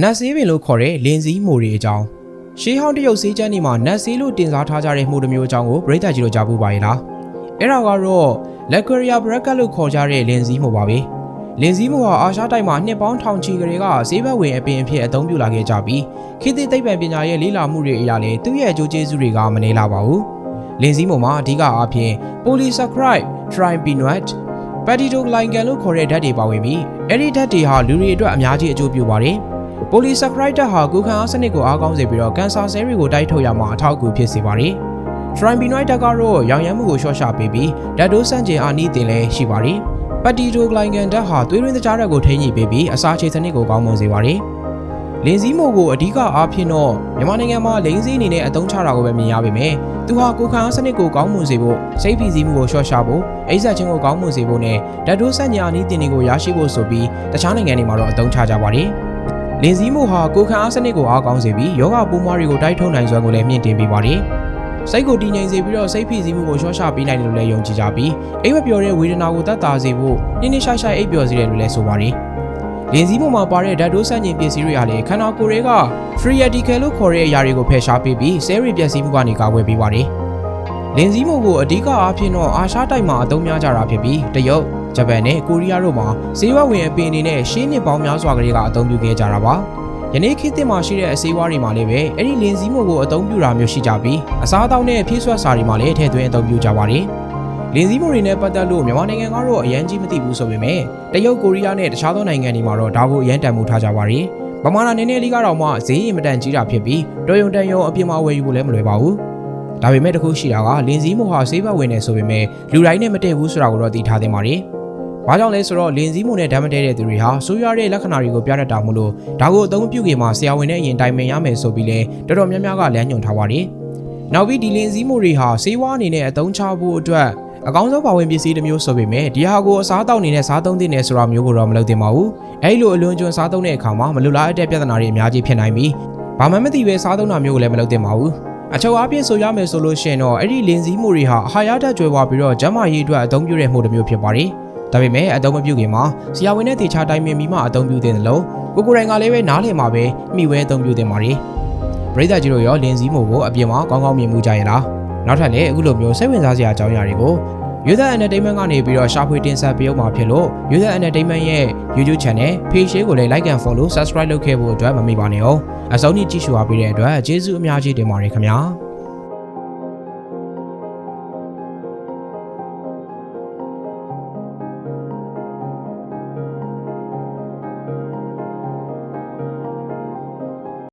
နတ်ဆေးပင်လို့ခေါ်တဲ့လင်းစည်းမိုတွေအကြောင်းရှေးဟောင်းတရုတ်ဆေးကျမ်းတွေမှာနတ်ဆေးလို့တင်စားထားကြတဲ့မှုတစ်မျိုးအကြောင်းကိုပြိတ္တကြီးတို့ကြားပူပါရဲ့လားအဲ့ဒါကတော့လက်ကွရီယာဘရက်ကတ်လို့ခေါ်ကြတဲ့လင်းစည်းမိုပါပဲလင်းစည်းမိုဟာအာရှတိုက်မှာနှစ်ပေါင်းထောင်ချီကလေးကဈေးဘက်ဝင်အပင်အဖြစ်အသုံးပြုလာခဲ့ကြပြီးခေတ်သစ်သိပ္ပံပညာရဲ့လေ့လာမှုတွေအရာလည်းသူ့ရဲ့အကျိုးကျေးဇူးတွေကမနေလာပါဘူးလင်းစည်းမိုမှာအဓိကအားဖြင့် polysaccharide tripenoid ပက်တီတိုဂလိုင်ကန်လို့ခေါ်တဲ့ဓာတ်တွေပါဝင်ပြီးအဲ့ဒီဓာတ်တွေဟာလူတွေအတွက်အများကြီးအကျိုးပြုပါတယ်။ polysaccharide ဓာတ်ဟာကိုယ်ခံအားစနစ်ကိုအားကောင်းစေပြီးတော့ကင်ဆာဆဲတွေကိုတိုက်ထုတ်ရမှာအထောက်အကူဖြစ်စေပါတယ်။ tripenoid ဓာတ်ကတော့ရောင်ရမ်းမှုကိုလျှော့ချပေးပြီးဓာတ်တိုးဆန့်ကျင်အားနည်းတင်လည်းရှိပါတယ်။ပက်တီတိုဂလိုင်ကန်ဓာတ်ဟာသွေးရင်းသကြားဓာတ်ကိုထိန်းညှိပေးပြီးအစာခြေစနစ်ကိုကောင်းမွန်စေပါတယ်။လင်းစည်းမို့ကိုအဓိကအားဖြင့်တော့မြန်မာနိုင်ငံမှာလိန်စည်းအနေနဲ့အသုံးချတာကိုပဲမြင်ရပါမယ်။သူဟာကိုယ်ခံအားစနစ်ကိုကောင်းမွန်စေဖို့စိတ်ဖိစီးမှုကိုလျှော့ချဖို့အိပ်ဆက်ခြင်းကိုကောင်းမွန်စေဖို့နဲ့ဓာတ်တိုးဆန့်ကျင်အားနည်းတင်တွေကိုရရှိဖို့ဆိုပြီးတခြားနိုင်ငံတွေမှာတော့အသုံးချကြပါတယ်။ လင်းစည်းမို့ဟာကိုယ်ခံအားစနစ်ကိုအားကောင်းစေပြီးယောဂပိုးမွားတွေကိုတိုက်ထုတ်နိုင်စွမ်းကိုလည်းမြင့်တင်ပေးပါတယ်။စိတ်ကိုတည်ငြိမ်စေပြီးတော့စိတ်ဖိစီးမှုကိုလျှော့ချပေးနိုင်တယ်လို့လည်းယုံကြည်ကြပြီးအိပ်မပျော်တဲ့ဝေဒနာကိုသက်သာစေဖို့နှင်းနှင်းရှိုက်ရှိုက်အိပ်ပျော်စေတယ်လို့လည်းဆိုပါတယ်။လင်းစည်းပေါ်မှာပါတဲ့ဓာတ်တိုးဆန့်ကျင်ပစ္စည်းတွေဟာလည်းခန္ဓာကိုယ်တွေက free radical လို့ခေါ်တဲ့အရာတွေကိုဖယ်ရှားပေးပြီးဆဲရီပျက်စီးမှုကနေကာကွယ်ပေးပါတယ်။လင်းစည်းမို့ကိုအဓိကအားဖြင့်တော့အာရှတိုက်မှာအသုံးများကြတာဖြစ်ပြီးတရုတ် ဂျပန်နဲ့ကိုရီးယားတို့မှာဈေးဝဝင်အပင်အနေနဲ့ရှင်းနှစ်ပေါင်းများစွာကလေးကအသုံးပြုခဲ့ကြတာပါ။ယနေ့ခေတ်သစ်မှာရှိတဲ့အစည်းအဝါးတွေမှာလည်းပဲအဲ့ဒီလင်းစည်းမို့ကိုအသုံးပြုတာမျိုးရှိကြပြီးအစားအသောက်နဲ့ဖြည့်ဆွတ်စာတွေမှာလည်းထည့်သွင်းအသုံးပြုကြပါတယ်။လင်းစည်းမို့တွေနဲ့ပတ်သက်လို့မြန်မာနိုင်ငံကတော့အရင်ကြီးမသိဘူးဆိုပေမဲ့တရုတ်ကိုရီးယားနဲ့တခြားသောနိုင်ငံတွေမှာတော့ဒါကိုအရင်တန်မှုထားကြပါတယ်။ပမာဏနည်းနည်းလေးကတော့မှဈေးရင်မတန်ကြီးတာဖြစ်ပြီးတော်ရုံတန်ရုံအပြင်မှာဝယ်ယူဖို့လည်းမလွယ်ပါဘူး။ဒါပေမဲ့တခုရှိတာကလင်းစည်းမို့ဟာဈေးဘက်ဝင်နေဆိုပေမဲ့လူတိုင်းနဲ့မတည့်ဘူးဆိုတာကိုတော့သိထားသင့်ပါတယ်။ ဘာကြောင့်လဲဆိုတော့လင်းစည်းမို့နဲ့ဓာတ်မတည့်တဲ့သူတွေဟာဆိုးရွားတဲ့လက္ခဏာတွေကိုပြတတ်တာမို့လို့ဒါကိုအသုံးမပြုခင်မှာဆရာဝန်နဲ့အရင်တိုင်ပင်ရမယ်ဆိုပြီးလဲတော်တော်များများကလမ်းညွှန်ထားပါတယ်။နောက်ပြီးဒီလင်းစည်းမို့တွေဟာဆေးဝါးအနေနဲ့အသုံးချဖို့အတွက်အကောင်းဆုံးပါဝင်ပစ္စည်းတစ်မျိုးဆိုပေမဲ့ဒီဟာကိုအစားတောက်နေတဲ့စားသုံးသင့်တယ်ဆိုတာမျိုးကိုတော့မလုပ်သင့်ပါဘူး။အဲဒီလိုအလွန်ကျွံစားသုံးတဲ့အခါမှာမလိုလားအပ်တဲ့ပြဿနာတွေအများကြီးဖြစ်နိုင်ပြီးဘာမှမသိပဲစားသုံးတာမျိုးကိုလည်းမလုပ်သင့်ပါဘူး။အချုပ်အားဖြင့်ဆိုရမယ်ဆိုလို့ရှိရင်တော့အဲ့ဒီလင်းစည်းမှုတွေဟာအာဟာရဓာတ်ကျွဲသွားပြီးတော့ကျန်းမာရေးအတွက်အသုံးပြုတဲ့မှုတစ်မျိုးဖြစ်ပါတယ်။ ဒါပေမဲ့အသုံးမပြုခင်မှာဆရာဝန်နဲ့တေချာတိုင်းပင်ပြီးမှအသုံးပြုသင့်တယ်လို့ကိုကိုရိုင်ကလည်းပဲနားလည်မှာပဲမိဝဲအသုံးပြုသင့်ပါတယ်။ပရိသတ်ကြီးတို့ရောလင်းစည်းမှုကိုအပြင်မှာကောင်းကောင်းမြင်မှုကြရင်လား။နောက်ထပ်လည်းအခုလိုမျိုးစိတ်ဝင်စားစရာအကြောင်းအရာတွေကို User Entertainment ကနေပြီးတော့ရှာဖွေတင်ဆက်ပေးအောင်မှာဖြစ်လို့ User Entertainment ရဲ့ YouTube Channel Page ကိုလည်း Like and Follow Subscribe လုပ်ခဲ့ဖို့အတွက်မမေ့ပါနဲ့အောင်အဆုံးထိကြည့်ရှုအားပေးတဲ့အတွက်ကျေးဇူးအများကြီးတင်ပါတယ်ခင်ဗျာ